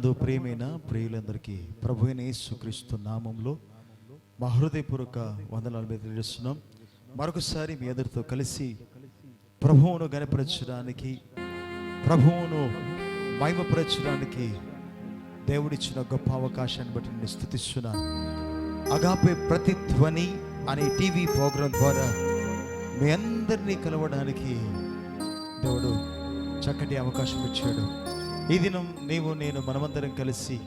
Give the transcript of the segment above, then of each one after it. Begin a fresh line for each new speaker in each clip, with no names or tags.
నందు ప్రేమైన ప్రియులందరికీ ప్రభు సుక్రీస్తు యేసుక్రీస్తు నామంలో మా హృదయపూర్వక వందనాలు మీద తెలియజేస్తున్నాం. మరొకసారి మీ అందరితో కలిసి ప్రభువును గనపరచడానికి ప్రభువును మహిమపరచడానికి దేవుడిచ్చిన గొప్ప అవకాశాన్ని బట్టి నేను స్థుతిస్తున్నాను అగాపే ప్రతిధ్వని అనే టీవీ ప్రోగ్రాం ద్వారా మీ అందరినీ కలవడానికి దేవుడు చక్కటి అవకాశం ఇచ్చాడు. ఈ దినం నీవు నేను మనమందరం కలిసి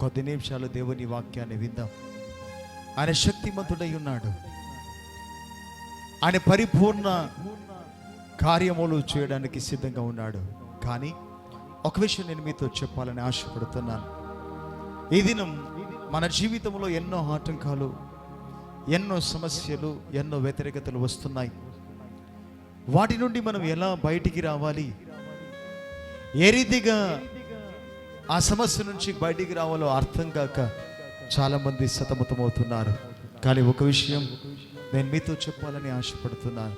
కొద్ది నిమిషాలు దేవుని వాక్యాన్ని విందాం. ఆయన శక్తిమంతుడై ఉన్నాడు. ఆయన పరిపూర్ణ కార్యములు చేయడానికి సిద్ధంగా ఉన్నాడు. కానీ ఒక విషయం నేను మీతో చెప్పాలని ఆశపడుతున్నాను. ఈ దినం మన జీవితంలో ఎన్నో ఆటంకాలు ఎన్నో సమస్యలు ఎన్నో వ్యతిరేకతలు వస్తున్నాయి. వాటి నుండి మనం ఎలా బయటికి రావాలి? ఏ రీతిగా ఆ సమస్య నుంచి బయటికి రావాలో అర్థం కాక చాలామంది సతమతమవుతున్నారు. కానీ ఒక విషయం నేను మీతో చెప్పాలని ఆశపడుతున్నాను.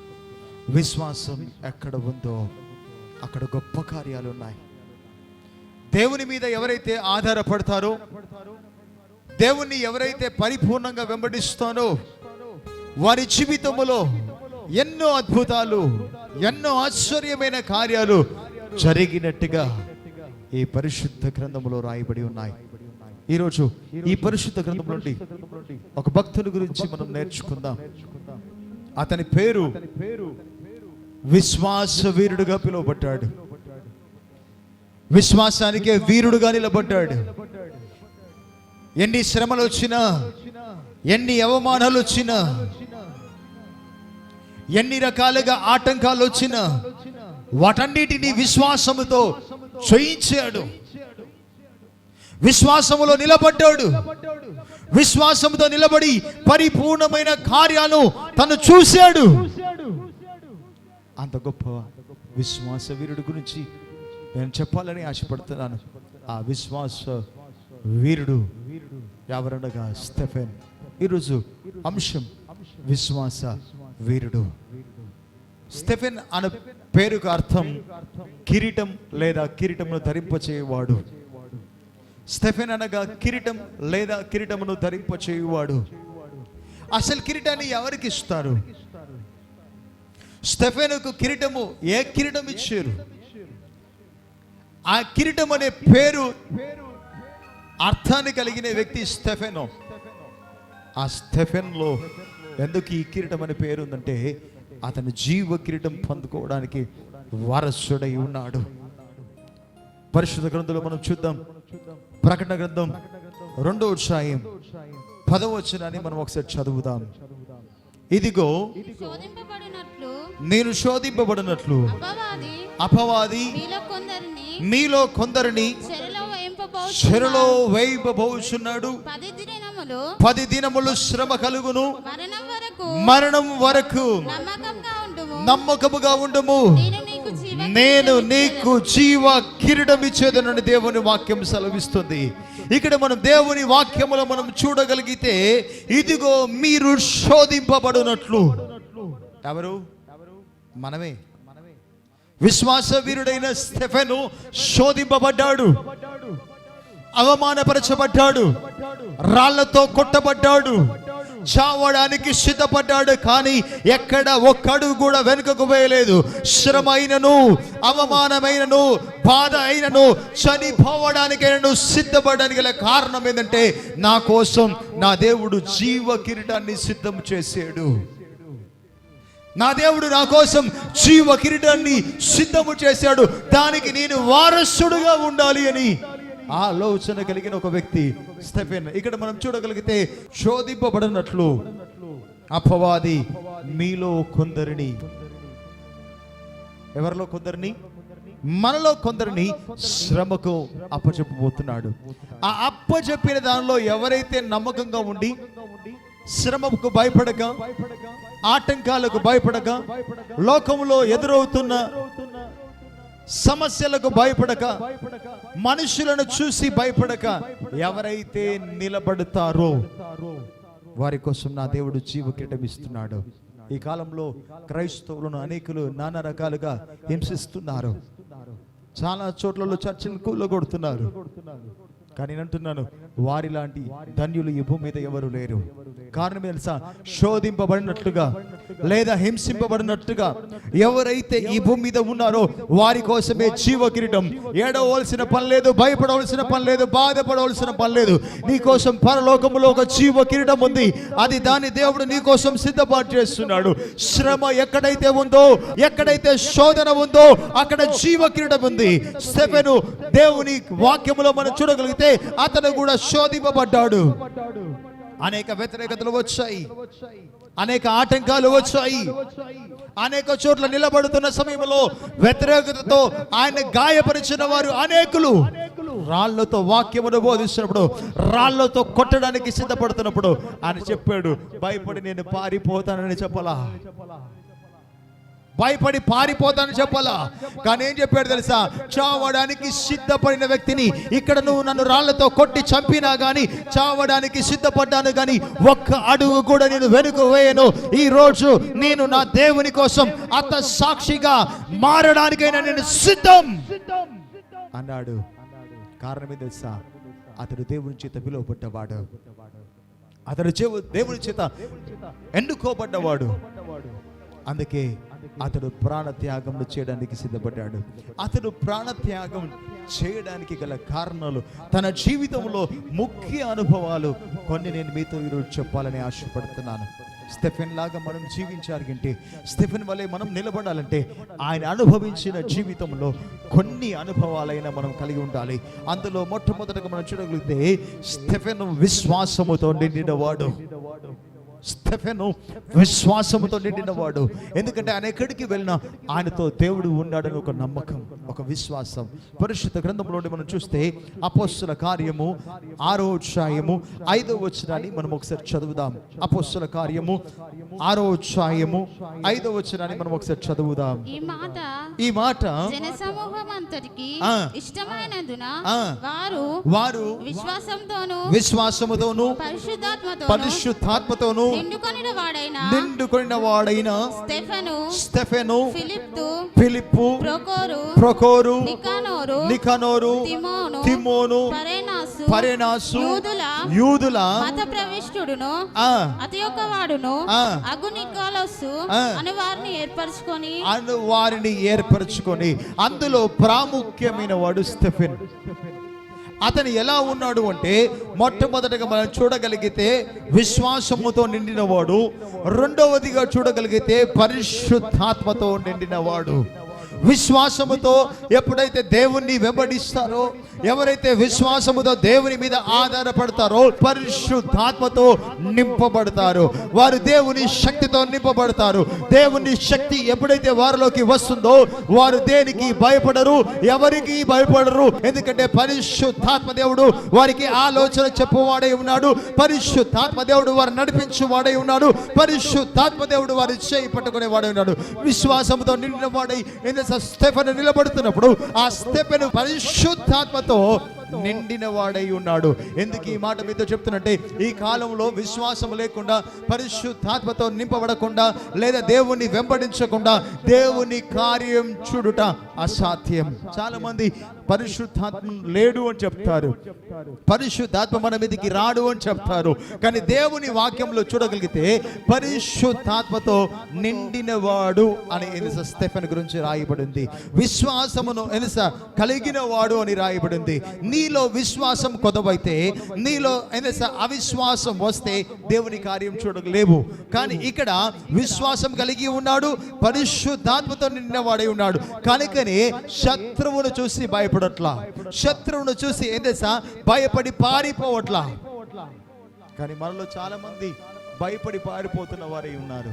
విశ్వాసం ఎక్కడ ఉందో అక్కడ గొప్ప కార్యాలు ఉన్నాయి. దేవుని మీద ఎవరైతే ఆధారపడతారో దేవుణ్ణి ఎవరైతే పరిపూర్ణంగా వెంబడిస్తానో వారి జీవితంలో ఎన్నో అద్భుతాలు ఎన్నో ఆశ్చర్యమైన కార్యాలు జరిగినట్టుగా ఈ పరిశుద్ధ గ్రంథములో రాయబడి ఉన్నాయి. ఈరోజు ఈ పరిశుద్ధ గ్రంథం నుండి ఒక భక్తుని గురించి మనం నేర్చుకుందాం. అతని పేరు విశ్వాస వీరుడుగా పిలువబడ్డాడు. విశ్వాసానికే వీరుడుగా నిలబడ్డాడు. ఎన్ని శ్రమలు వచ్చినా ఎన్ని అవమానాలు వచ్చినా ఎన్ని రకాలుగా ఆటంకాలు వచ్చినా వాటన్నిటిని విశ్వాసముతో చేయించాడు. విశ్వాసములో నిలబడ్డాడు. విశ్వాసముతో నిలబడి పరిపూర్ణమైన కార్యాలు తను చూశాడు. అంత గొప్ప విశ్వాస వీరుడు గురించి నేను చెప్పాలని ఆశపడుతున్నాను. ఆ విశ్వాస వీరుడు ఎవరనగా స్టెఫెన్. ఈరోజు అంశం విశ్వాస వీరుడు స్టెఫెన్ అనే పేరుకు అర్థం కిరీటం లేదా కిరీటమును ధరింపచేయువాడు. స్టెఫెన్ అనగా కిరీటం లేదా కిరీటమును ధరింపచేయువాడు. అసలు కిరీటాన్ని ఎవరికి ఇస్తారు? స్టెఫెనుకు కిరీటము ఏ కిరీటం ఇచ్చారు? ఆ కిరీటం అనే పేరు అర్థాన్ని కలిగిన వ్యక్తి స్టెఫెనో. ఆ స్టెఫెన్లో ఎందుకు ఈ కిరీటం అనే పేరు ఉందంటే అతను జీవ కిరీటం పొందుకోవడానికి వారసుడై ఉన్నాడు. పరిశుద్ధ గ్రంథంలో మనం చూద్దాం. ప్రకటన గ్రంథం రెండో అధ్యాయం పదవ వచనాన్ని మనం ఒకసారి చదువుదాం. ఇదిగో నేను శోధింపబడినట్లు
అపవాది మీలో కొందరిని చెరలో
వేయబోచున్నాడు
పది దినములు
పది దినములు శ్రమ కలుగును.
మరణం వరకు
మరణం నమ్మకముగా ఉండము.
నేను నీకు జీవ
నేను నీకు జీవ కిరీటం ఇచ్చేదనని దేవుని వాక్యం సెలవిస్తుంది. ఇక్కడ మనం దేవుని వాక్యములో మనం చూడగలిగితే ఇదిగో మీరు శోధింపబడినట్లు. ఎవరు? మనమే. విశ్వాస వీరుడైన స్టెఫెను శోధింపబడ్డాడు. అవమానపరచబడ్డాడు. రాళ్ళతో కొట్టబడ్డాడు. చావడానికి సిద్ధపడ్డాడు కానీ ఎక్కడ ఒక్కడు కూడా వెనుకకు వేయలేదు. శ్రమ అయినను అవమానమైనను బాధ అయినను చనిపోవడానికైనను సిద్ధపడడానికి గల కారణం ఏంటంటే నా కోసం నా దేవుడు జీవ కిరీటాన్ని సిద్ధం చేసాడు నా దేవుడు నా కోసం జీవ కిరీటాన్ని సిద్ధము చేశాడు. దానికి నేను వారసుడుగా ఉండాలి అని ఆలోచన కలిగిన ఒక వ్యక్తి స్టెఫెన్. ఇక్కడ మనం చూడగలిగితే శోధింపబడినట్లు. అపవాది మీలో కొందరిని. ఎవరిలో కొందరిని? మనలో కొందరిని శ్రమకు అప్పచెప్పబోతున్నాడు. ఆ అప్పచెప్పిన దానిలో ఎవరైతే నమ్మకంగా ఉండి శ్రమకు భయపడక ఆటంకాలకు భయపడక లోకంలో ఎదురవుతున్న సమస్యలకు భయపడక మనుషులను చూసి భయపడక ఎవరైతే నిలబడతారో వారి కోసం నా దేవుడు జీవకిటం ఇస్తున్నాడు. ఈ కాలంలో క్రైస్తవులను అనేకులు నానా రకాలుగా హింసిస్తున్నారు. చాలా చోట్లలో చర్చలు కూలగొడుతున్నారు. కానీ నేను అంటున్నాను వారి లాంటి ధన్యులు ఈ భూమి మీద ఎవరు లేరు. కారణం తెలుసా? శోధింపబడినట్లుగా లేదా హింసింపబడినట్టుగా ఎవరైతే ఈ భూమి మీద ఉన్నారో వారి కోసమే జీవ కిరీటం. ఏడవలసిన పని లేదు భయపడవలసిన పని లేదు బాధపడవలసిన పని లేదు. నీ కోసం పరలోకములో ఒక జీవ కిరీటం ఉంది. అది దాని దేవుడు నీ కోసం సిద్ధపాటు చేస్తున్నాడు. శ్రమ ఎక్కడైతే ఉందో ఎక్కడైతే శోధన ఉందో అక్కడ జీవ కిరీటం ఉంది. స్టెఫెను దేవుని వాక్యములో మనం చూడగలిగితే అతను కూడా శోధింపబడ్డాడు. అనేక వ్యతిరేకతలు వచ్చాయి. అనేక ఆటంకాలు వచ్చాయి. అనేక చోట్ల నిలబడుతున్న సమయంలో వ్యతిరేకతతో ఆయన గాయపరిచిన వారు అనేకులు. రాళ్ళతో వాక్యమును బోధిస్తున్నప్పుడు రాళ్ళతో కొట్టడానికి సిద్ధపడుతున్నప్పుడు ఆయన చెప్పాడు భయపడి నేను పారిపోతానని చెప్పలా. భయపడి పారిపోతానని చెప్పాలా? కానీ ఏం చెప్పాడు తెలుసా? చావడానికి సిద్ధపడిన వ్యక్తిని ఇక్కడ నువ్వు నన్ను రాళ్ళతో కొట్టి చంపినా గాని చావడానికి సిద్ధపడ్డాను కానీ ఒక్క అడుగు కూడా నేను వెనుక వేయను. ఈ రోజు నేను నా దేవుని కోసం అత సాక్షిగా మారడానికైనా నేను సిద్ధం! అన్నాడు. కారణమే తెలుసా? అతడు దేవుని చేత పిలువబడ్డవాడు. అతడు దేవుని చేత ఎన్నుకోబడ్డవాడు. అందుకే అతడు ప్రాణత్యాగం చేయడానికి సిద్ధపడ్డాడు. అతడు ప్రాణత్యాగం చేయడానికి గల కారణాలు తన జీవితంలో ముఖ్య అనుభవాలు కొన్ని నేను మీతో ఈరోజు చెప్పాలని ఆశపడుతున్నాను. స్టెఫెన్ లాగా మనం జీవించాలంటే స్టెఫెన్ వలె మనం నిలబడాలంటే ఆయన అనుభవించిన జీవితంలో కొన్ని అనుభవాలైనా మనం కలిగి ఉండాలి. అందులో మొట్టమొదటగా మనం చూడగలిగితే స్టెఫెన్ విశ్వాసముతో నిండినవాడు. స్టెఫెను విశ్వాసముతో నిండినవాడు ఎందుకంటే ఆయన ఎక్కడికి వెళ్ళినా ఆయనతో దేవుడు ఉన్నాడని ఒక నమ్మకం ఒక విశ్వాసం పరిశుద్ధ గ్రంథంలో మనం చూస్తే అపోస్తుల కార్యము ఆరో అధ్యాయము ఐదో వచనాన్ని మనం ఒకసారి చదువుదాం అపోస్తుల కార్యము ఆరో అధ్యాయము ఐదో వచనాన్ని మనం ఒకసారి చదువుదాం
ఈ మాట
ఈ మాట.
ఇష్టమైనందున. వారు
వారు
విశ్వాసంతోను
విశ్వాసముతోను
పరిశుద్ధాత్మతోను
పరిశుద్ధాత్మతోను
నిండుకొనిన వాడైన
నిండుకొనిన వాడైన
స్టెఫెను
స్టెఫెను
ఫిలిప్తు
ఫిలిప్పు
ప్రొకోరు
ప్రొకోరు
నికానోరు
నికనోరు
తిమోను
తిమోను
పరేనాసు
పరేనాసు
యూదుల
యూదుల
మత ప్రవిష్టుడును
ఆ
అతి యొక్క వాడును. అగు నికోలస్సు
ఆ.
అని వారిని ఏర్పరచుకొని
అను వారిని ఏర్పరచుకొని అందులో ప్రాముఖ్యమైన వాడు స్టెఫెన్ అతను ఎలా ఉన్నాడు అంటే మొట్టమొదటగా మనం చూడగలిగితే విశ్వాసముతో నిండినవాడు రెండవదిగా చూడగలిగితే పరిశుద్ధాత్మతో నిండినవాడు. విశ్వాసముతో ఎప్పుడైతే దేవుణ్ణి వెంబడిస్తారో ఎవరైతే విశ్వాసముతో దేవుని మీద ఆధారపడతారో పరిశుద్ధాత్మతో నింపబడతారు. వారు దేవుని శక్తితో నింపబడతారు. దేవుని శక్తి ఎప్పుడైతే వారిలోకి వస్తుందో వారు దేనికి భయపడరు ఎవరికి భయపడరు. ఎందుకంటే పరిశుద్ధాత్మ దేవుడు వారికి ఆలోచన చెప్పువాడై ఉన్నాడు. పరిశుద్ధాత్మ దేవుడు వారు నడిపించువాడై ఉన్నాడు. పరిశుద్ధాత్మ దేవుడు వారి చేయి పట్టుకునే వాడై ఉన్నాడు. విశ్వాసంతో నిండిన వాడై స్టెఫెన్ నిలబడుతున్నప్పుడు ఆ స్టెఫెన్ పరిశుద్ధాత్మతో నిండిన వాడై ఉన్నాడు. ఎందుకు ఈ మాట మీతో చెప్తున్నట్టే? ఈ కాలంలో విశ్వాసం లేకుండా పరిశుద్ధాత్మతో నింపబడకుండా లేదా దేవుణ్ణి వెంబడించకుండా దేవుని కార్యం చూడుట అసాధ్యం. చాలా మంది పరిశుద్ధాత్మ లేడు అని చెప్తారు. పరిశుద్ధాత్మ మన మీదకి రాడు అని చెప్తారు. కానీ దేవుని వాక్యంలో చూడగలిగితే పరిశుద్ధాత్మతో నిండినవాడు అని ఎనిస స్టెఫెన్ గురించి రాయబడింది. విశ్వాసమును ఎనిస కలిగిన వాడు అని రాయబడింది. నీలో విశ్వాసం కొదవైతే నీలో ఎనిస అవిశ్వాసం వస్తే దేవుని కార్యం చూడలేవు. కానీ ఇక్కడ విశ్వాసం కలిగి ఉన్నాడు పరిశుద్ధాత్మతో నిండిన వాడై ఉన్నాడు. కనుకనే శత్రువును చూసి భయపడట్లా. శత్రువును చూసి ఏం భయపడి పారిపోవట్లా. కానీ మనలో చాలా మంది భయపడి పారిపోతున్న వారై ఉన్నారు.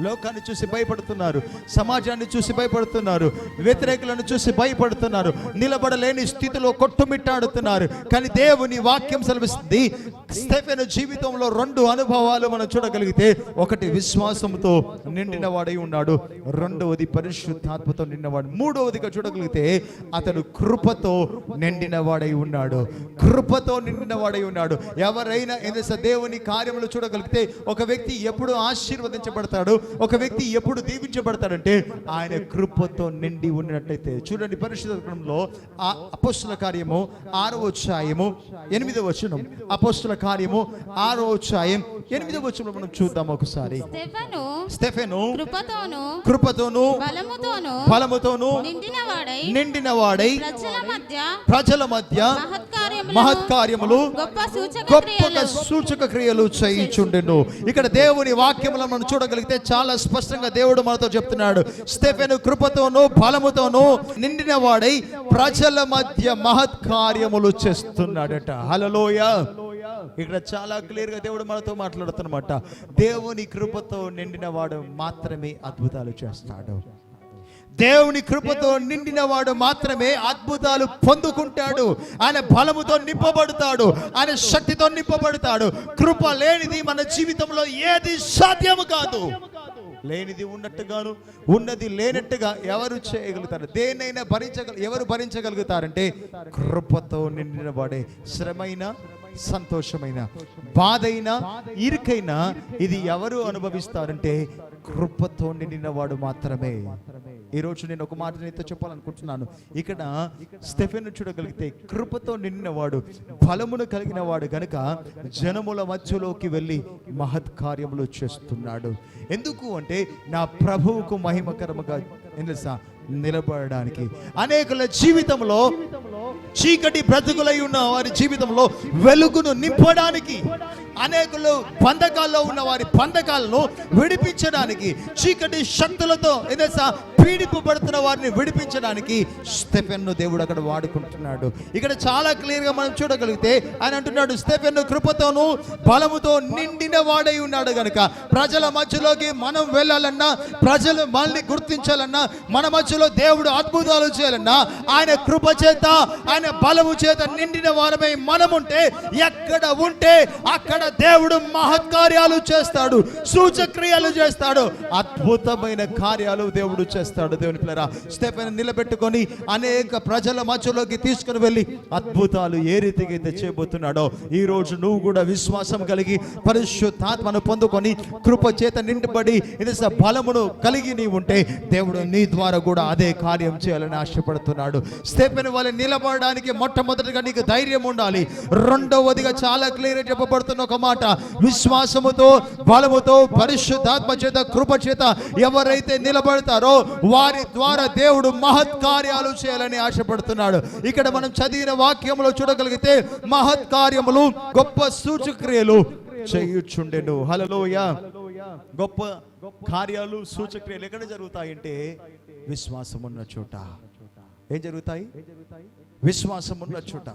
లోకాన్ని చూసి భయపడుతున్నారు సమాజాన్ని చూసి భయపడుతున్నారు వ్యతిరేకులను చూసి భయపడుతున్నారు నిలబడలేని స్థితిలో కొట్టుమిట్టాడుతున్నారు. కానీ దేవుని వాక్యం సెలవిస్తుంది స్టెఫెన్ జీవితంలో రెండు అనుభవాలు మనం చూడగలిగితే ఒకటి విశ్వాసంతో నిండిన వాడై ఉన్నాడు రెండవది పరిశుద్ధాత్మతో నిండినవాడు. మూడవదిగా చూడగలిగితే అతడు కృపతో నిండిన వాడై ఉన్నాడు. కృపతో నిండిన వాడై ఉన్నాడు. ఎవరైనా ఏదైనా దేవుని కార్యములు చూడగలిగితే ఒక వ్యక్తి ఎప్పుడు ఆశీర్వదించబడతాడు? ఒక వ్యక్తి ఎప్పుడు దీవించబడతాడంటే ఆయన కృపతో నిండి ఉన్నట్లయితే. చూడండి పరిశుద్ధ గ్రంథంలో ఆ అపోస్తుల కార్యము ఆరో అధ్యాయము ఎనిమిదవ వచనం. అపోస్తుల కార్యము ఆరో అధ్యాయం ఎనిమిదవ వచనం మనం చూద్దాం ఒకసారి.
స్టెఫను కృపతోను
కృపతోను
బలముతోను
ఫలముతోను
నిండిన వాడై
నిండిన వాడై
ప్రజల మధ్య
ప్రజల మధ్య మహత్కార్యములు
గొప్ప సూచక క్రియలు
చేయించుండెను. ఇక్కడ దేవుని వాక్యములను మనం చూడగలిగితే చాలా స్పష్టంగా దేవుడు మనతో చెప్తున్నాడు. స్టెఫెను కృపతోను బలముతోను నిండిన వాడై ప్రజల మధ్య మహత్కార్యములు చేస్తున్నాడట. హలలోయ ఇక్కడ చాలా క్లియర్గా దేవుడు మనతో మాట్లాడుతున్నమాట. దేవుని కృపతో నిండిన వాడు మాత్రమే అద్భుతాలు చేస్తాడు. దేవుని కృపతో నిండిన వాడు మాత్రమే అద్భుతాలు పొందుకుంటాడు. ఆయన బలముతో నింపబడతాడు. ఆయన శక్తితో నింపబడతాడు. కృప లేనిది మన జీవితంలో ఏది సాధ్యము కాదు. లేనిది ఉన్నట్టుగాను ఉన్నది లేనట్టుగా ఎవరు చేయగలుగుతారు? దేనైనా భరించగల ఎవరు భరించగలుగుతారంటే కృపతో నిండిన వాడే శ్రమైన సంతోషమైన బాధైన ఇరుకైనా ఇది ఎవరు అనుభవిస్తారంటే కృపతో నిండిన వాడు మాత్రమే ఈరోజు నేను ఒక మాట నీతో చెప్పాలనుకుంటున్నాను. ఇక్కడ స్టెఫెన్ చూడగలిగితే కృపతో నిండిన వాడు బలమును కలిగిన వాడు గనుక జనముల మధ్యలోకి వెళ్ళి మహత్ కార్యములు చేస్తున్నాడు. ఎందుకు అంటే నా ప్రభువుకు మహిమకరముగా తెలుసా? నిలబడడానికి. అనేకుల జీవితంలో చీకటి బ్రతుకులై ఉన్న వారి జీవితంలో వెలుగును నింపడానికి అనేకులు బంధకాల్లో ఉన్న వారి బంధకాలను విడిపించడానికి చీకటి శక్తులతో ఏదైనా పీడింపబడుతున్న వారిని విడిపించడానికి స్టెఫెన్ను దేవుడు అక్కడ వాడుకుంటున్నాడు. ఇక్కడ చాలా క్లియర్గా మనం చూడగలిగితే ఆయన అంటున్నాడు స్టెఫెన్ కృపతోను బలముతో నిండిన వాడై ఉన్నాడు గనుక ప్రజల మధ్యలోకి మనం వెళ్ళాలన్నా ప్రజలు మనల్ని గుర్తించాలన్నా మన మధ్యలో దేవుడు అద్భుతాలు చేయాలన్నా ఆయన కృప చేత ఆయన బలము చేత నిండిన వారమై మనం ఉంటే ఎక్కడ ఉంటే అక్కడ దేవుడు మహత్కార్యాలు చేస్తాడు సూచక్రియలు చేస్తాడు అద్భుతమైన కార్యాలు దేవుడు చేస్తాడు దేవుని పిల్లరా. స్టెఫెన్ నిలబెట్టుకొని అనేక ప్రజల మధ్యలోకి తీసుకుని వెళ్ళి అద్భుతాలు ఏ రీతిగా అయితే చేయబోతున్నాడో ఈ రోజు నువ్వు కూడా విశ్వాసం కలిగి పరిశుద్ధాత్మను పొందుకొని కృప చేత నిండబడి ఇది బలమును కలిగి నీ ఉంటే దేవుడు నీ ద్వారా కూడా అదే కార్యం చేయాలని ఆశపడుతున్నాడు. స్టెఫెన్ వాళ్ళు నిలబడడానికి మొట్టమొదటిగా నీకు ధైర్యం ఉండాలి. రెండవదిగా చాలా క్లియర్ చెప్పబడుతున్న ఒక మాట విశ్వాసముతో బలముతో పరిశుద్ధాత్మ చేత కృప చేత ఎవరైతే నిలబడతారో వారి ద్వారా దేవుడు మహత్ కార్యాలు చేయాలని ఆశపడుతున్నాడు. ఇక్కడ మనం చదివిన వాక్యంలో చూడగలిగితే మహత్ కార్యములు గొప్ప సూచక్రియలు చేయుచుండెను. హలలోయ గొప్ప కార్యాలు సూచక్రియలు ఎక్కడ జరుగుతాయంటే విశ్వాసం ఉన్న చోట. ఏం జరుగుతాయి? విశ్వాసం ఉన్న చోట.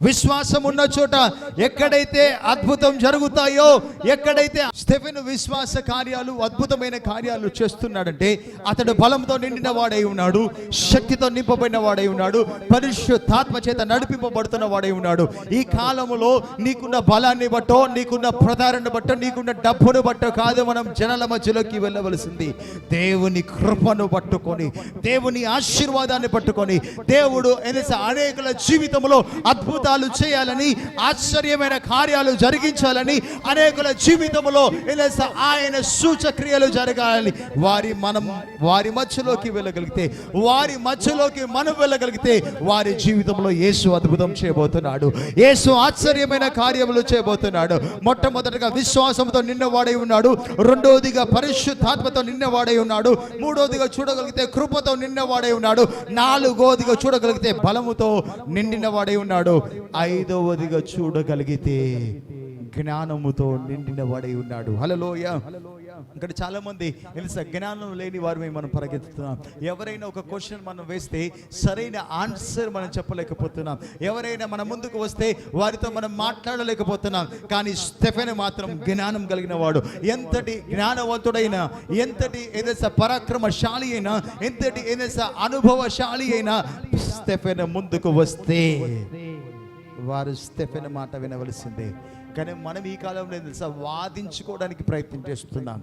విశ్వాసం ఉన్న చోట ఎక్కడైతే అద్భుతం జరుగుతాయో ఎక్కడైతే స్టెఫెన్ విశ్వాస కార్యాలు అద్భుతమైన కార్యాలు చేస్తున్నాడంటే అతడు బలంతో నిండిన వాడై ఉన్నాడు శక్తితో నింపబడిన వాడై ఉన్నాడు పరిశుద్ధాత్మ చేత నడిపింపబడుతున్న వాడై ఉన్నాడు. ఈ కాలంలో నీకున్న బలాన్ని బట్టో నీకున్న ప్రధారాన్ని బట్టో నీకున్న డబ్బును బట్టో కాదు మనం జనాల మధ్యలోకి వెళ్ళవలసింది. దేవుని కృపను పట్టుకొని దేవుని ఆశీర్వాదాన్ని పట్టుకొని దేవుడు ఎనస అనేకుల జీవితంలో అద్భుత అద్భుతాలు చేయాలని ఆశ్చర్యమైన కార్యాలు జరిగించాలని అనేకుల జీవితంలో ఆయన సూచక్రియలు జరగాలని వారి మనం వారి మధ్యలోకి వెళ్ళగలిగితే వారి మధ్యలోకి మనం వెళ్ళగలిగితే వారి జీవితంలో యేసు అద్భుతం చేయబోతున్నాడు. యేసు ఆశ్చర్యమైన కార్యములు చేయబోతున్నాడు. మొట్టమొదటిగా విశ్వాసంతో నిన్నవాడై ఉన్నాడు. రెండవదిగా పరిశుద్ధాత్మతో నిన్నవాడై ఉన్నాడు. మూడవదిగా చూడగలిగితే కృపతో నిన్నవాడై ఉన్నాడు. నాలుగోదిగా చూడగలిగితే బలముతో నిండిన వాడై ఉన్నాడు. ఐదవదిగా చూడగలిగితే జ్ఞానముతో నిండిన వాడై ఉన్నాడు. హలలోయ ఇక్కడ చాలా మంది తెలుసా జ్ఞానం లేని వారిని మనం పరిగెత్తుతున్నాం. ఎవరైనా ఒక క్వశ్చన్ మనం వేస్తే సరైన ఆన్సర్ మనం చెప్పలేకపోతున్నాం. ఎవరైనా మన ముందుకు వస్తే వారితో మనం మాట్లాడలేకపోతున్నాం. కానీ స్టెఫెన్ మాత్రం జ్ఞానం కలిగిన వాడు. ఎంతటి జ్ఞానవంతుడైన ఎంతటి ఏదైనా పరాక్రమశాలి అయినా ఎంతటి ఏదైనా అనుభవశాలి అయినా స్టెఫెన్ ముందుకు వస్తే వారు స్టెఫెన్ మాట వినవలసిందే. కానీ మనం ఈ కాలంలో తెలుసా? వాదించుకోవడానికి ప్రయత్నం చేస్తున్నాం.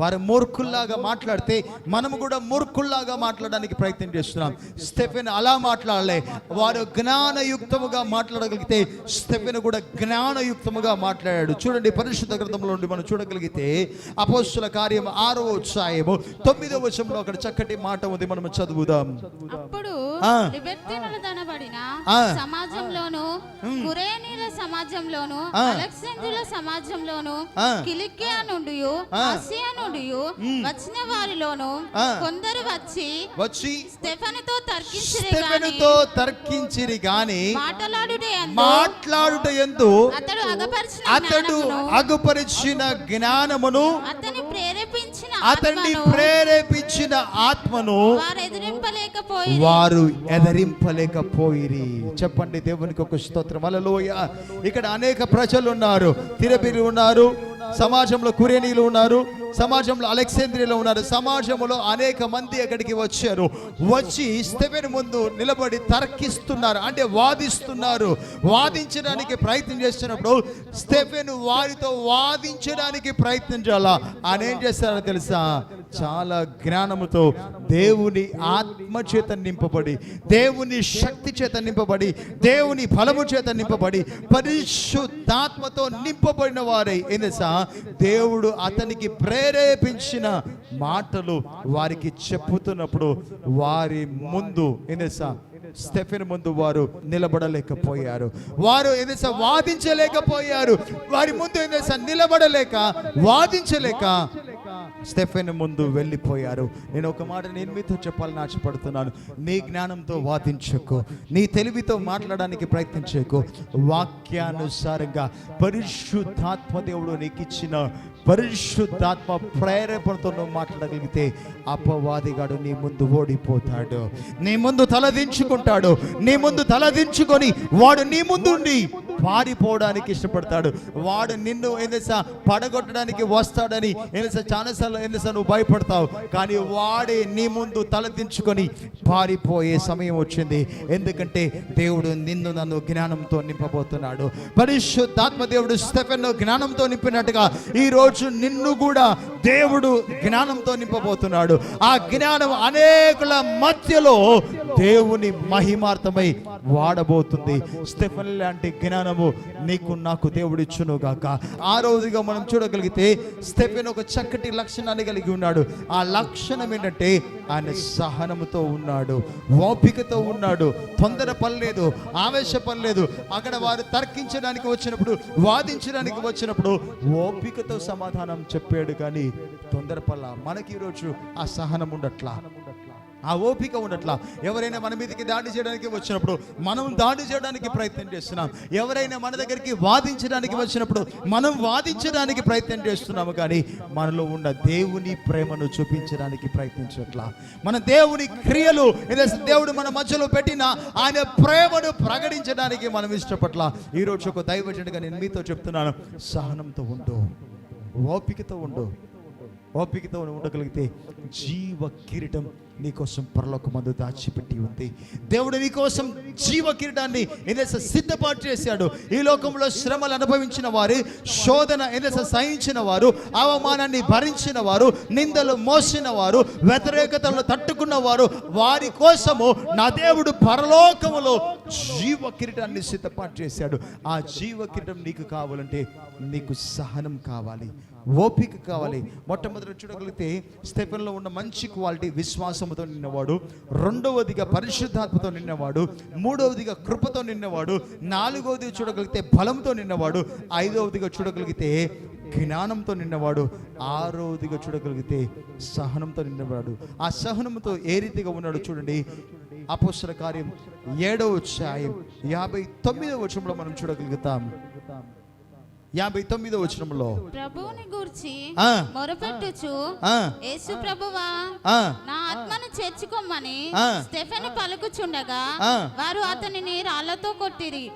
వారు మూర్ఖుల్లాగా మాట్లాడితే మనము కూడా మూర్ఖుల్లాగా మాట్లాడడానికి ప్రయత్నం చేస్తున్నాం స్టెఫెన్ అలా మాట్లాడలే వారు జ్ఞానయుక్తముగా మాట్లాడగలిగితే స్టెఫెన్ కూడా జ్ఞానయుక్తముగా మాట్లాడాడు చూడండి పరిశుద్ధ గ్రంథంలో నుండి మనం చూడగలిగితే అపోస్తుల కార్యం ఆరో అధ్యాయము తొమ్మిదో వచనంలో అక్కడ చక్కటి మాట ఉంది మనం చదువుదాం
అప్పుడు. సమాజంలోను కురేనీల సమాజంలోను
ఆ.
అలెగ్జాండ్రుల సమాజంలోను. కిలికియా నుండి. ఆసియా నుండి వచ్చిన వారిలోను. కొందరు వచ్చి
వచ్చి
స్టెఫనుతో తర్కించిరి
స్టెఫెనుతో తర్కించిరి గాని
మాటలాడుటే
ఎందు
అతడు అగపరిచిన
అతడు
జ్ఞానమును,
అగుపరిచిన జ్ఞానమును
అతన్ని ప్రేరేపించిన
అతన్ని
ఆత్మను
ప్రేరేపించిన ఆత్మను
వారు ఎదిరింపలేకపోయి
వారు ఎదరింపలేకపోయిరి. చెప్పండి దేవునికి ఒక స్తోత్రం. అలలోయ ఇక్కడ అనేక ప్రజలు ఉన్నారు. తిరబిరి ఉన్నారు. సమాజంలో కురేనీలు ఉన్నారు. సమాజంలో అలెక్సేంద్రియాలో ఉన్నారు. సమాజంలో అనేక మంది అక్కడికి వచ్చారు. వచ్చి స్టెఫెన్ ముందు నిలబడి తర్కిస్తున్నారు. అంటే వాదిస్తున్నారు. వాదించడానికి ప్రయత్నం చేస్తున్నప్పుడు స్టెఫెన్ వారితో వాదించడానికి ప్రయత్నించాలా ఆయన ఏం చేస్తారో తెలుసా? చాలా జ్ఞానముతో దేవుని ఆత్మ చేత నింపబడి దేవుని శక్తి చేత నింపబడి దేవుని ఫలము చేత నింపబడి పరిశుద్ధాత్మతో నింపబడిన వారై. ఏం దేవుడు అతనికి ప్రేరేపించిన మాటలు వారికి చెప్పుతున్నప్పుడు వారి ముందు ఏం స్టెఫిన్ స్టెఫెన్ ముందు వారు నిలబడలేకపోయారు. వారు ఏం వాదించలేకపోయారు. వారి ముందు ఏం నిలబడలేక వాదించలేక స్టెఫెన్ ముందు వెళ్ళిపోయారు. నేను ఒక మాట నేను మీతో చెప్పాలని ఆశపడుతున్నాను. నీ జ్ఞానంతో వాదించకు. నీ తెలివితో మాట్లాడడానికి ప్రయత్నించకు. వాక్యానుసారంగా పరిశుద్ధాత్మ దేవుడు నీకు ఇచ్చిన పరిశుద్ధాత్మ ప్రేరేపణతో నువ్వు మాట్లాడగలిగితే అపవాదిగాడు నీ ముందు ఓడిపోతాడు. నీ ముందు తలదించుకుంటాడు నీ ముందు తలదించుకొని వాడు నీ ముందుండి పారిపోవడానికి ఇష్టపడతాడు. వాడు నిన్ను ఏందసా పడగొట్టడానికి వస్తాడని ఏందసా చాలాసార్లు ఎన్నిసార్లు నువ్వు భయపడతావు కానీ వాడే నీ ముందు తలదించుకొని పారిపోయే సమయం వచ్చింది. ఎందుకంటే దేవుడు నిన్ను నన్ను జ్ఞానంతో నింపబోతున్నాడు. పరిశుద్ధాత్మ దేవుడు స్టెఫెన్ను జ్ఞానంతో నింపినట్టుగా ఈ రోజు నిన్ను కూడా దేవుడు జ్ఞానంతో నింపబోతున్నాడు. ఆ జ్ఞానం అనేకుల మధ్యలో దేవుని మహిమార్థమై వాడబోతుంది. స్టెఫెన్ లాంటి జ్ఞానము నీకు నాకు దేవుడిచ్చును గాక ఆ రోజుగా మనం చూడగలిగితే స్టెఫెన్ ఒక చక్కటి లక్షణాన్ని కలిగి ఉన్నాడు. ఆ లక్షణం ఏంటంటే ఆయన సహనముతో ఉన్నాడు. ఓపికతో ఉన్నాడు. తొందర పనిలేదు ఆవేశ పనిలేదు అక్కడ వారు తర్కించడానికి వచ్చినప్పుడు వాదించడానికి వచ్చినప్పుడు ఓపికతో సమాధానం చెప్పాడు కానీ తొందరపల్ల మనకి ఈరోజు ఆ సహనం ఉండట్లా. ఆ ఓపిక ఉండట్లా. ఎవరైనా మన మీదకి దాడి చేయడానికి వచ్చినప్పుడు మనం దాడి చేయడానికి ప్రయత్నం చేస్తున్నాం. ఎవరైనా మన దగ్గరికి వాదించడానికి వచ్చినప్పుడు మనం వాదించడానికి ప్రయత్నం చేస్తున్నాము కానీ మనలో ఉన్న దేవుని ప్రేమను చూపించడానికి ప్రయత్నించట్లా. మన దేవుని క్రియలు దేవుడు మన మధ్యలో పెట్టిన ఆయన ప్రేమను ప్రకటించడానికి మనం ఇష్టపట్ల. ఈరోజు ఒక దైవజనుడిగా నేను మీతో చెప్తున్నాను. సహనంతో ఉండు. ఓపికతో ఉండు. ఓపికతో ఉండగలిగితే జీవ కిరీటం నీకోసం పరలోక మందు దాచిపెట్టి ఉంది. దేవుడు నీకోసం జీవ కిరీటాన్ని ఏదైతే సిద్ధపాటు చేశాడు. ఈ లోకంలో శ్రమలు అనుభవించిన వారు శోధన ఏదైతే సహించిన వారు అవమానాన్ని భరించిన వారు నిందలు మోసిన వారు వ్యతిరేకతలను తట్టుకున్న వారు వారి కోసము నా దేవుడు పరలోకములో జీవ కిరీటాన్ని సిద్ధపాటు చేశాడు. ఆ జీవ కిరీటం నీకు కావాలంటే నీకు సహనం కావాలి. ఓపిక కావాలి. మొట్టమొదటి చూడగలిగితే స్టెఫెన్లో ఉన్న మంచి క్వాలిటీ విశ్వాసంతో నిన్నవాడు రెండవదిగా పరిశుద్ధాత్మతో నిన్నవాడు మూడవదిగా కృపతో నిన్నవాడు నాలుగవదిగా చూడగలిగితే బలంతో నిన్నవాడు ఐదవదిగా చూడగలిగితే జ్ఞానంతో నిన్నవాడు ఆరవదిగా చూడగలిగితే సహనంతో నిన్నవాడు. ఆ సహనంతో ఏ రీతిగా ఉన్నాడు చూడండి. అపోసర కార్యం ఏడవ ఛాయం యాభై తొమ్మిదవ వచనంలో మనం చూడగలుగుతాం. యాభై తొమ్మిదో వచనంలో.
ప్రభువుని గూర్చి మొరపెట్టుచు. యేసు ప్రభువా నా ఆత్మను చేర్చుకోమని. స్టెఫెను పలుకుచుండగా. వారు అతనిని రాళ్ళతో కొట్టిరి.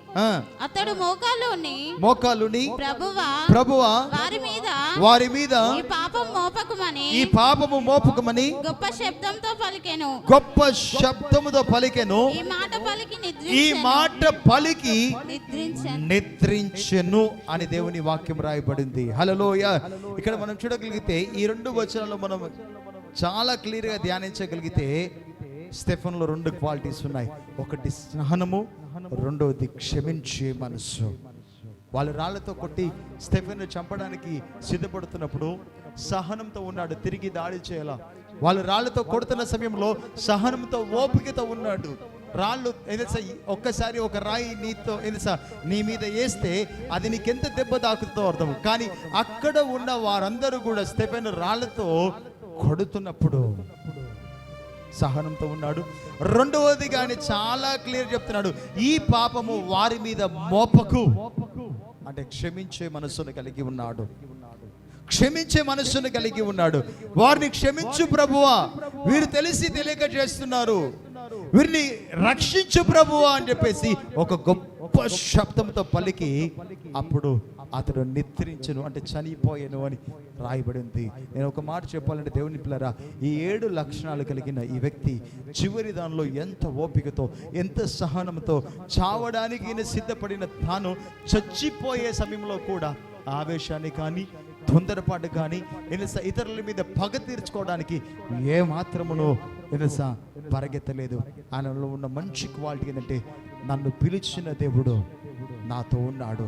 అతడు మోకాలుని
మోకాలుని
ప్రభువా
ప్రభువా
వారి మీద
వారి మీద
ఈ పాపం మోపకుమని
ఈ పాపము మోపుకమని
గొప్ప శబ్దంతో పలికెను.
గొప్ప శబ్దముతో పలికెను.
ఈ మాట పలికి
ఈ మాట పలికి
నిద్రించెను.
నిద్రించెను అని దేవుని వాక్యం రాయబడింది. హలలోయ ఇక్కడ మనం చూడగలిగితే ఈ రెండు వచనాలు మనం చాలా క్లియర్గా ధ్యానించగలిగితే స్టెఫన్లో రెండు క్వాలిటీస్ ఉన్నాయి. ఒకటి సహనము రెండవది క్షమించే మనస్సు. వాళ్ళు రాళ్ళతో కొట్టి స్టెఫెన్ చంపడానికి సిద్ధపడుతున్నప్పుడు సహనంతో ఉన్నాడు తిరిగి దాడి చేయాల? వాళ్ళు రాళ్ళతో కొడుతున్న సమయంలో సహనంతో ఓపికతో ఉన్నాడు. రాళ్ళు ఏదైనా ఒక్కసారి ఒక రాయి నీతో ఏదైనా నీ మీద వేస్తే అది నీకెంత దెబ్బ తాకుతుందో అర్థం. కానీ అక్కడ ఉన్న వారందరూ కూడా స్టెఫెన్ రాళ్ళతో కొడుతున్నప్పుడు సహనంతో ఉన్నాడు. రెండవది కానీ చాలా క్లియర్ చెప్తున్నాడు. ఈ పాపము వారి మీద మోపకు అంటే క్షమించే మనస్సును కలిగి ఉన్నాడు. క్షమించే మనస్సును కలిగి ఉన్నాడు. వారిని క్షమించు ప్రభువా. వీరు తెలిసి తెలియక చేస్తున్నారు. వీరిని రక్షించు ప్రభువా అని చెప్పేసి ఒక గొప్ప శబ్దంతో పలికి అప్పుడు అతడు నిద్రించను అంటే చనిపోయాను అని రాయబడింది. నేను ఒక మాట చెప్పాలంటే దేవుని పిల్లరా ఈ ఏడు లక్షణాలు కలిగిన ఈ వ్యక్తి చివరి దానిలో ఎంత ఓపికతో ఎంత సహనంతో చావడానికి ఈయన సిద్ధపడిన తాను చచ్చిపోయే సమయంలో కూడా ఆవేశాన్ని కానీ తొందరపాటు కానీ ఇతరుల మీద పగ తీర్చుకోవడానికి ఏ మాత్రమునో తెలుసా? పరిగెత్తలేదు. ఆయనలో ఉన్న మంచి క్వాలిటీ ఏంటంటే నన్ను పిలిచిన దేవుడు నాతో ఉన్నాడు.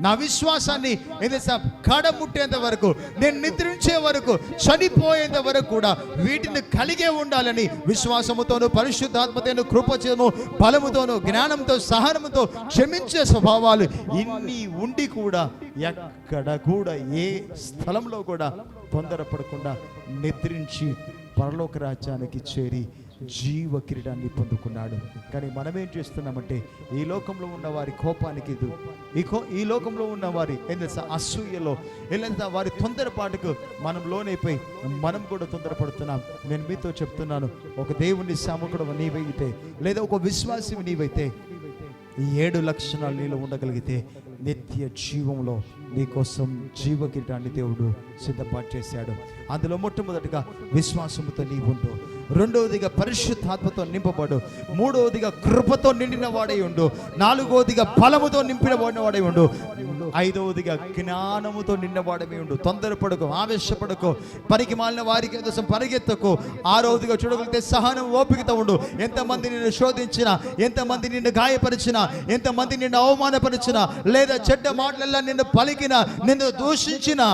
నా విశ్వాసాన్ని ఏదైనా కడముట్టేంత వరకు నేను నిద్రించే వరకు చనిపోయేంత వరకు కూడా వీటిని కలిగే ఉండాలని విశ్వాసముతోను పరిశుద్ధాత్మతను కృపచేను బలముతోను జ్ఞానంతో సహనముతో క్షమించే స్వభావాలు ఇన్ని ఉండి కూడా ఎక్కడ కూడా ఏ స్థలంలో కూడా తొందరపడకుండా నిద్రించి పరలోక రాజ్యానికి చేరి జీవ కిరీటాన్ని పొందుకున్నాడు. కానీ మనం ఏం చేస్తున్నామంటే ఈ లోకంలో ఉన్న వారి కోపానికి ఇది ఈ కో ఈ లోకంలో ఉన్న వారి ఏంటంటే అసూయలో. ఏంటంటే వారి తొందరపాటుకు మనం లోనైపోయి మనం కూడా తొందరపడుతున్నాం. నేను మీతో చెప్తున్నాను ఒక దేవుని సామకుడు నీవైతే లేదా ఒక విశ్వాసి నీవైతే ఈ ఏడు లక్షణాలు నీలో ఉండగలిగితే నిత్య జీవంలో నీకోసం జీవ కిరీటాన్ని దేవుడు సిద్ధపాటు చేశాడు. అందులో మొట్టమొదటిగా విశ్వాసముతో నీవుంటూ రెండవదిగా పరిశుద్ధాత్మతో నింపబడు మూడవదిగా కృపతో నిండిన వాడై ఉండు నాలుగవదిగా బలముతో నింపిన వాడై ఉండు ఐదవదిగా జ్ఞానముతో నిండినవాడమే ఉండు. తొందరపడకు ఆవేశపడకు పనికి మాలిన వారికి కోసం పరిగెత్తకు. ఆరవదిగా చూడగలిగితే సహనం ఓపికతో ఉండు. ఎంతమంది నిన్ను శోధించినా ఎంతమంది నిన్ను గాయపరిచినా ఎంతమంది నిన్ను అవమానపరిచినా లేదా చెడ్డ మాటలల్లా నిన్ను పలికినా నిన్ను దూషించినా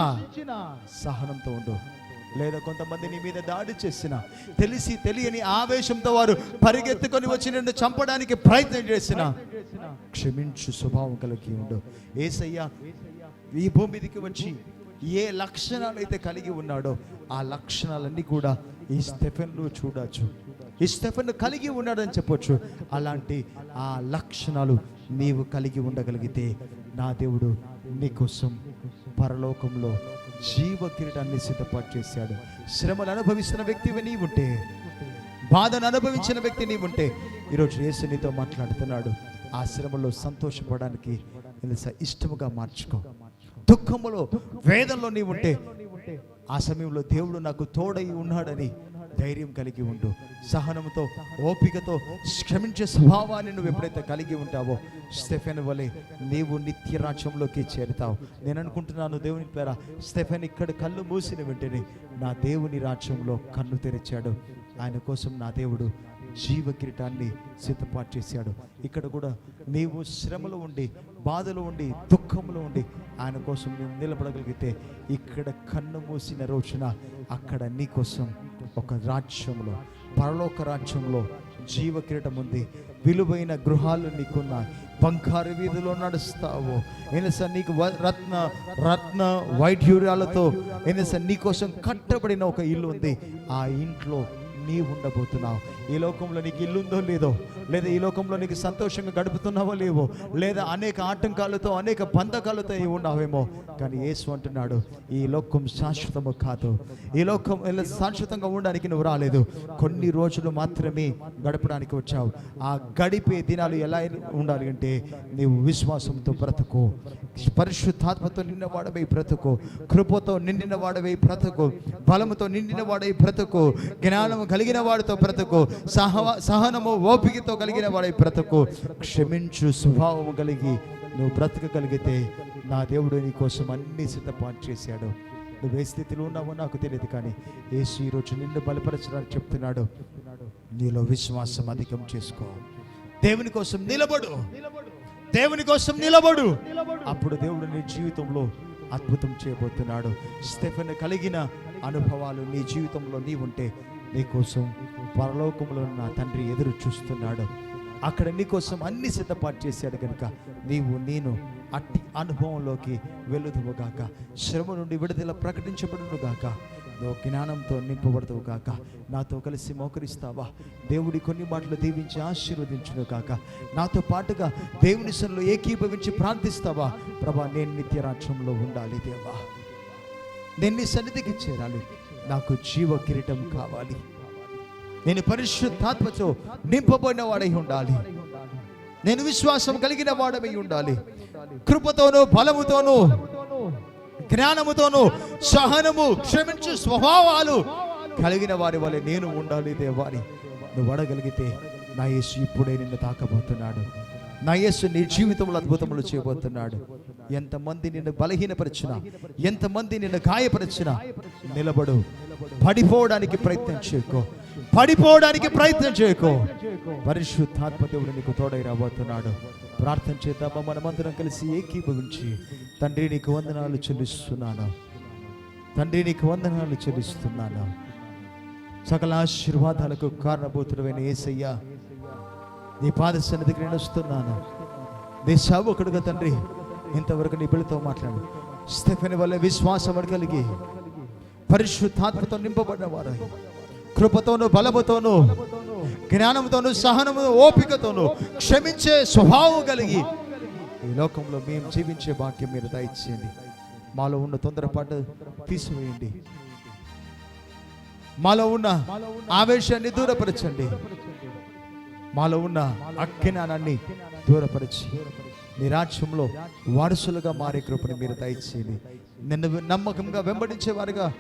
సహనంతో ఉండు. లేదా కొంతమంది నీ మీద దాడి చేసిన తెలిసి తెలియని ఆవేశంతో వారు పరిగెత్తుకొని వచ్చి నిన్ను చంపడానికి ప్రయత్నం చేసిన క్షమించు స్వభావం కలిగి ఉండు. ఏసయ్యా ఈ భూమిదికి మీదకి వచ్చి ఏ లక్షణాలు అయితే కలిగి ఉన్నాడో ఆ లక్షణాలన్నీ కూడా ఈ స్టెఫెన్లో చూడొచ్చు. ఈ స్టెఫెన్ కలిగి ఉన్నాడని చెప్పొచ్చు. అలాంటి ఆ లక్షణాలు నీవు కలిగి ఉండగలిగితే నా దేవుడు నీకోసం పరలోకంలో జీవ కిరీటాన్ని సిద్ధపాటు చేశాడు. శ్రమలు అనుభవిస్తున్న వ్యక్తివి నీ ఉంటే బాధను అనుభవించిన వ్యక్తి నీ ఉంటే ఈరోజు యేసు నీతో మాట్లాడుతున్నాడు. ఆ శ్రమలో సంతోషపడడానికి తెలుసా? ఇష్టముగా మార్చుకో. దుఃఖములో వేదంలో నీ ఉంటే ఆ సమయంలో దేవుడు నాకు తోడై ఉన్నాడని ధైర్యం కలిగి ఉండు. సహనంతో ఓపికతో క్షమించే స్వభావాన్ని నువ్వు ఎప్పుడైతే కలిగి ఉంటావో స్టెఫెన్ వలె నీవు నిత్య రాజ్యంలోకి చేరుతావు. నేను అనుకుంటున్నాను దేవుని పేర స్టెఫెన్ ఇక్కడ కళ్ళు మూసిన వెంటనే నా దేవుని రాజ్యంలో కన్ను తెరిచాడు. ఆయన కోసం నా దేవుడు జీవ కిరీటాన్ని సిద్ధపాటు చేశాడు. ఇక్కడ కూడా నీవు శ్రమలో ఉండి బాధలో ఉండి దుఃఖంలో ఉండి ఆయన కోసం మేము నిలబడగలిగితే ఇక్కడ కన్ను మూసిన రోజున అక్కడ నీ కోసం ఒక రాజ్యంలో పరలోక రాజ్యంలో జీవ కిరీటం ఉంది. విలువైన గృహాలు నీకున్న బంగారు వీధిలో నడుస్తావు. ఎనస నీకు వ- రత్న రత్న వైఢ్యూర్యాలతో ఎనస నీకోసం కట్టబడిన ఒక ఇల్లు ఉంది. ఆ ఇంట్లో నీ ఉండబోతున్నావు. ఈ లోకంలో నీకు ఇల్లుందో లేదో లేదా ఈ లోకంలో నీకు సంతోషంగా గడుపుతున్నావో లేవో లేదా అనేక ఆటంకాలతో అనేక బంధకాలతో ఈ ఉన్నావేమో కానీ యేసు అంటున్నాడు ఈ లోకం శాశ్వతము కాదు. ఈ లోకం ఇలా శాశ్వతంగా ఉండడానికి నువ్వు రాలేదు. కొన్ని రోజులు మాత్రమే గడపడానికి వచ్చావు. ఆ గడిపే దినాలు ఎలా ఉండాలి అంటే నీవు విశ్వాసంతో బ్రతుకు. పరిశుద్ధాత్మతో నిన్న వాడవై బ్రతుకు. కృపతో నిండిన వాడవై బ్రతుకు. బలముతో నిండిన వాడై బ్రతుకు. జ్ఞానము కలిగిన వాడితో బ్రతుకు. సహ సహనము ఓపికతో కలిగిన వాడై బ్రతకు. క్షమించు స్వభావము కలిగి నువ్వు బ్రతకగలిగితే నా దేవుడు నీ కోసం అన్ని సిద్ధపాటు చేశాడు. నువ్వు ఏ స్థితిలో ఉన్నావో నాకు తెలియదు కానీ ఏసు ఈరోజు నిన్ను బలపరచడానికి చెప్తున్నాడు. నీలో విశ్వాసం అధికం చేసుకో. దేవుని కోసం నిలబడు. దేవుని కోసం నిలబడు. అప్పుడు దేవుడు నీ జీవితంలో అద్భుతం చేయబోతున్నాడు. స్టెఫెన్ కలిగిన అనుభవాలు నీ జీవితంలో నీ ఉంటే నీకోసం పరలోకంలో నా తండ్రి ఎదురు చూస్తున్నాడు. అక్కడ నీకోసం అన్ని సిద్ధపాటు చేశాడు కనుక నీవు నేను అట్టి అనుభవంలోకి వెలుదువుగాక శ్రమ నుండి విడుదల ప్రకటించబడును గాక. నువ్వు జ్ఞానంతో నింపబడతావు కాక నాతో కలిసి మోకరిస్తావా? దేవుడి కొన్ని మాటలు దీవించి ఆశీర్వదించును కాక నాతో పాటుగా దేవుని సన్నిలో ఏకీభవించి ప్రార్థిస్తావా? ప్రభా నేను నిత్యరాజ్యంలో ఉండాలి దేవా. నేను నీ సన్నిధికి చేరాలి. నాకు జీవ కిరీటం కావాలి. నేను పరిశుద్ధాత్మతో నింపబడిన వాడై ఉండాలి. నేను విశ్వాసం కలిగిన వాడమై ఉండాలి. కృపతోనూ బలముతోనూ జ్ఞానముతోనూ సహనము క్షమించు స్వభావాలు కలిగిన వారి వలె నేను ఉండాలి దేవాని. నువ్వు అడగలిగితే నా యేసు ఇప్పుడే నిన్ను తాకబోతున్నాడు. నా యేసు నీ జీవితంలో అద్భుతములు చేయబోతున్నాడు. ఎంతమంది నిన్ను బలహీనపరిచినా ఎంతమంది నిన్ను గాయపరిచినా నిలబడు. పడిపోవడానికి ప్రయత్నం చేయకో. పడిపోవడానికి ప్రయత్నం చేయకో. పరిశుద్ధాత్మదేవుడు నీకు తోడై రాబోతున్నాడు. ప్రార్థన చేద్దామా? మనమందరం కలిసి ఏకీభవించి తండ్రి నీకు వందనాలు చెల్లిస్తున్నాను. తండ్రి నీకు వందనాలు చెల్లిస్తున్నాను. సకల ఆశీర్వాదాలకు కారణభూతుడమైన ఏసయ్యా నీ పాద సన్నిధికి నేను వస్తున్నాను. నీ సేవకుడుగా తండ్రి ఇంతవరకు నీ బిడ్డతో మాట్లాడు. స్టెఫెన్ వల్ల విశ్వాసం కలిగి. పరిశుద్ధాత్మతో నింపబడిన వారు కృపతోను బలముతోను జ్ఞానంతోను సహనము ఓపికతోను క్షమించే స్వభావం కలిగి. ఈ లోకంలో మేము జీవించే భాగ్యం మీరు దయచేయండి. మాలో ఉన్న తొందరపాటు తీసివేయండి. మాలో ఉన్న ఆవేశాన్ని దూరపరచండి. మాలో ఉన్న అజ్ఞానాన్ని దూరపరిచి నీ రాజ్యంలో వారసులుగా మారే కృపను మీరు దయచేయండి. నిన్ను నమ్మకంగా వెంబడించే వారుగా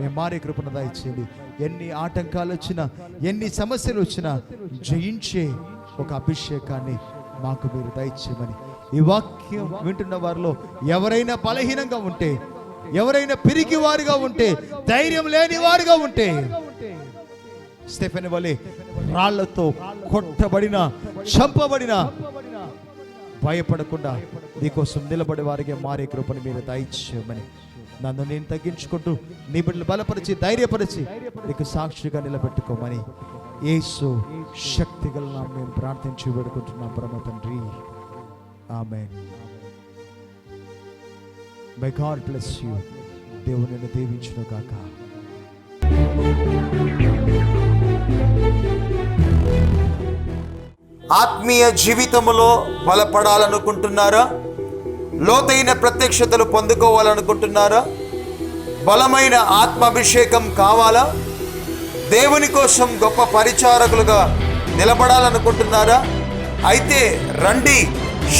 మేము మారే కృపను దయచేయండి. ఎన్ని ఆటంకాలు వచ్చినా ఎన్ని సమస్యలు వచ్చినా జయించే ఒక అభిషేకాన్ని మాకు మీరు దయచేయమని. ఈ వాక్యం వింటున్న వారిలో ఎవరైనా బలహీనంగా ఉంటే ఎవరైనా పిరికి వారుగా ఉంటే ధైర్యం లేని వారుగా ఉంటే స్టెఫెన్ వలె రాళ్ళతో కొట్టబడిన చంపబడిన. భయపడకుండా నీకోసం నిలబడే వారికి మారే కృపను మీరు దయచేయమని. నన్ను నేను తగ్గించుకుంటూ నీ బిడ్డలు బలపరిచి ధైర్యపరిచి నీకు సాక్షిగా నిలబెట్టుకోమని. ఏసు శక్తి గల మేము ప్రార్థించి వేడుకుంటున్నాం పరమ తండ్రి. ఆమె మై గాడ్ బ్లెస్ యూ దేవుని దీవించును కాక
ఆత్మీయ జీవితములో బలపడాలనుకుంటున్నారా? లోతైన ప్రత్యక్షతలు పొందుకోవాలనుకుంటున్నారా? బలమైన ఆత్మాభిషేకం కావాలా? దేవుని కోసం గొప్ప పరిచారకులుగా నిలబడాలనుకుంటున్నారా? అయితే రండి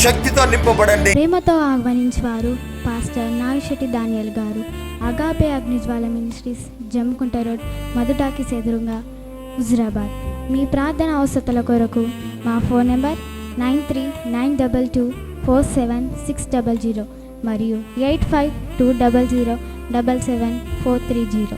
శక్తితో నింపబడండి.
ప్రేమతో ఆహ్వానించేవారు పాస్టర్ నాగశెట్టి దానియల్ గారు. Agape Agnijwala ministries Jammikunta road మధుటాకి ఎదురుగా హుజురాబాద్. మీ ప్రార్థన అవసరతల కొరకు మా phone number nine three nine double two four seven six double zero మరియు eight five two double zero double seven four three zero.